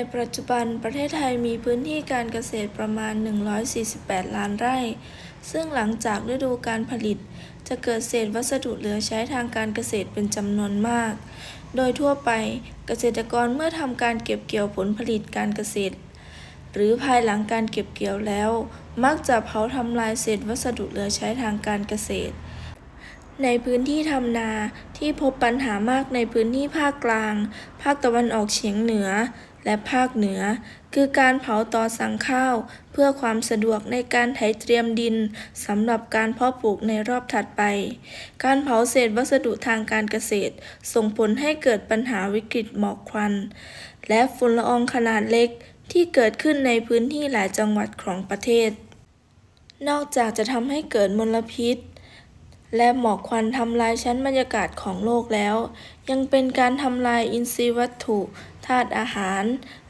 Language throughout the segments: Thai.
ในปัจจุบันประเทศไทยมีพื้นที่การเกษตรประมาณ 148 ล้านไร่ ซึ่งหลังจากฤดูการผลิต จะเกิดเศษวัสดุเหลือใช้ทางการเกษตรเป็นจำนวนมาก โดยทั่วไปเกษตรกรเมื่อทำการเก็บเกี่ยวผลผลิตการเกษตร หรือภายหลังการเก็บเกี่ยวแล้ว มักจะเผาทำลายเศษวัสดุเหลือใช้ทางการเกษตรในพื้นที่ทำนาที่พบปัญหามากในพื้นที่ภาคกลาง ภาคตะวันออกเฉียงเหนือ และภาคเหนือ คือการเผาต่อสั่งข้าว เพื่อความสะดวกในการไถเตรียมดินสำหรับการเพาะปลูกในรอบถัดไป การเผาเศษวัสดุทางการเกษตร ส่งผลให้เกิดปัญหาวิกฤตหมอกควัน และฝุ่นละอองขนาดเล็กที่เกิดขึ้นในพื้นที่หลายจังหวัดของประเทศ นอกจากจะทำให้เกิดมลพิษ และหมอกควันทำลายชั้นบรรยากาศของโลกแล้ว ยังเป็นการทำลายอินทรีย์วัตถุธาตุอาหาร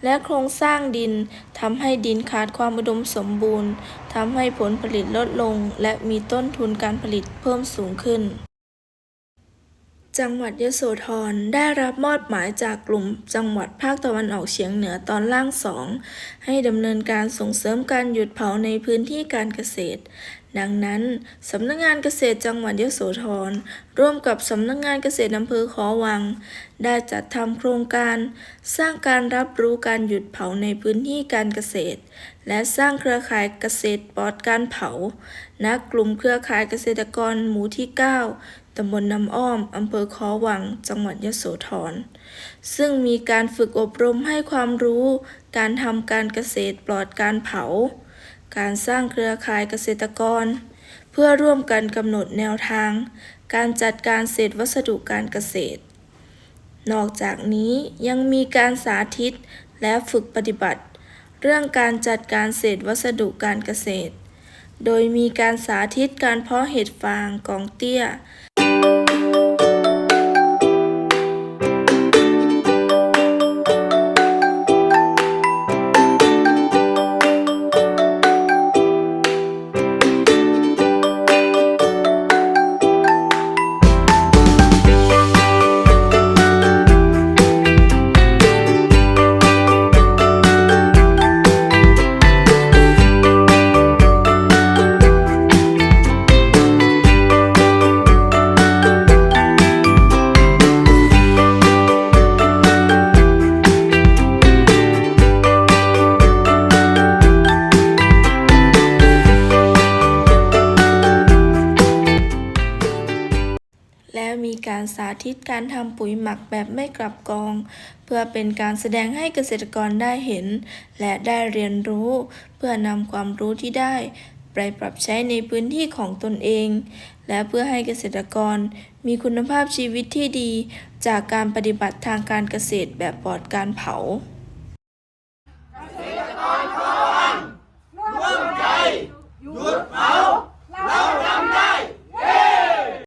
และโครงสร้างดินทำให้ดินขาดความอุดมสมบูรณ์ทำให้ผลผลิตลดลง และมีต้นทุนการผลิตเพิ่มสูงขึ้น จังหวัดยโสธรได้รับมอบหมายจากกลุ่มจังหวัดภาคตะวันออกเฉียงเหนือตอนล่างสองให้ดำเนินการส่งเสริมการหยุดเผาในพื้นที่การเกษตร ดังนั้น สำนักงานเกษตรจังหวัดยโสธรร่วมกับสำนักงานเกษตรอำเภอขอวัง ได้จัดทำโครงการ สร้างการรับรู้การหยุดเผาในพื้นที่การเกษตร และสร้างเครือข่ายเกษตรปลอดการเผาณกลุ่มเครือข่ายเกษตรกรหมู่ที่ 9 ตำบลน้ำอ้อม อำเภอคอวัง จังหวัดยโสธร ซึ่งมีการฝึกอบรมให้ความรู้ การทำการเกษตรปลอดการเผา การสร้างเครือข่ายเกษตรกร เพื่อร่วมกันกำหนดแนวทาง การจัดการเศษวัสดุการเกษตร นอกจากนี้ยังมีการสาธิตและฝึกปฏิบัติ เรื่องการจัดการเศษวัสดุการเกษตร โดยมีการสาธิตการเพาะเห็ดฟางกองเตี้ย มีการสาธิตการทำปุ๋ยหมักแบบไม่กลับกอง เพื่อเป็นการแสดงให้เกษตรกรได้เห็น และได้เรียนรู้ เพื่อนำความรู้ที่ได้ไปปรับใช้ในพื้นที่ของตนเอง และเพื่อให้เกษตรกรมีคุณภาพชีวิตที่ดี จากการปฏิบัติทางการเกษตรแบบปลอดการเผา